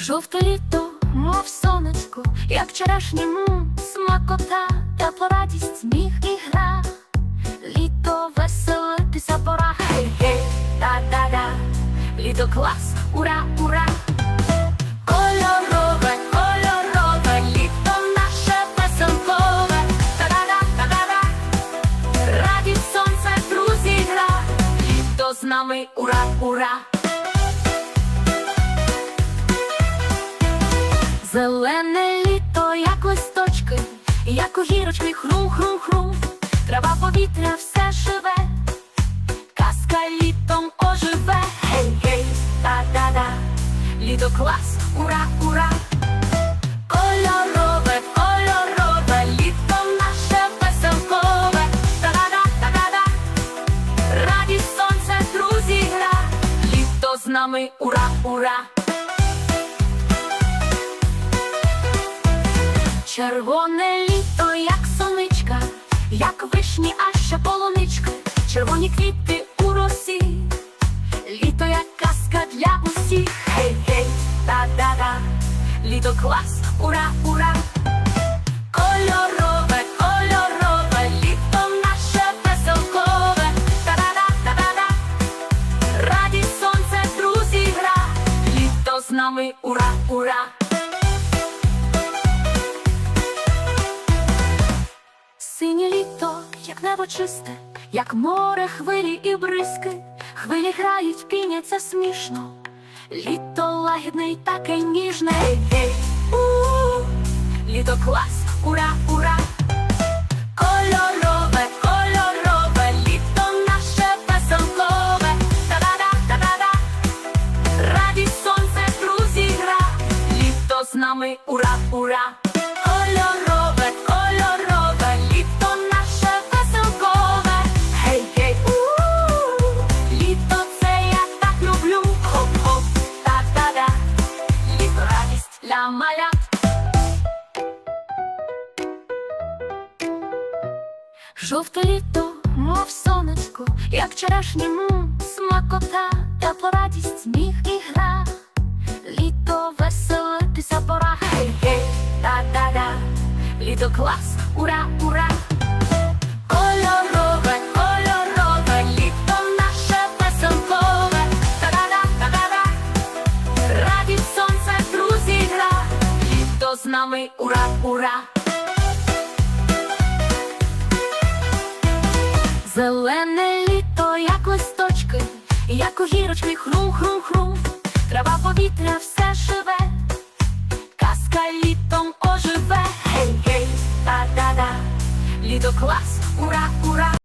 Жовте літо, мов сонечко, як вчорашньому смакота, тепла радість, сміх і гра. Літо веселитися пора, гей-гей, та-да-да, літо клас, ура, ура. Кольорове, кольорове, літо наше веселкове, та-да-да, та-да-да, радість сонце, друзі, гра, літо з нами, ура, ура. Зелене літо, як листочки, як у гірочки, хрум-хрум-хрум, трава повітря все живе, казка літом оживе, гей-гей, та-да-да, літо клас, ура, ура. Кольорове, кольорове, літо наше веселкове, та-да-да, та-да-да, радість сонце, друзі, гра, літо з нами, ура, ура. Червоне літо, як сонечка, як вишні, а ще полунички, червоні квіти у росі, літо як казка для усіх, гей-гей, та-да-да, літо клас, ура, ура, кольорове, кольорове, літо наше веселкове, та-да-да, та-да-да, радість сонце, друзі, гра, літо з нами, ура, ура. Небо чисте, як море хвилі і бризки, хвилі грають, піняться смішно. Літо лагідне й таке ніжне. Гей, у літо клас, ура, ура. Кольорове, кольорове, літо наше веселкове. Та-да-да, сонце, друзі, гра. Літо з нами, ура, ура. Кольорове, кольорове, для. Жовте літо, мов сонечко, як вчорашньому смакота, тепла радість, сміх і гра. Літо веселитися пора, гей-гей, та-да-да, літо клас, ура, ура. З нами, ура, ура. Зелене літо, як листочки, як у гірочки, хрум-хрум-хрум, трава повітря все живе, казка літом оживе, гей-гей, та-да-да, літо клас, ура, ура.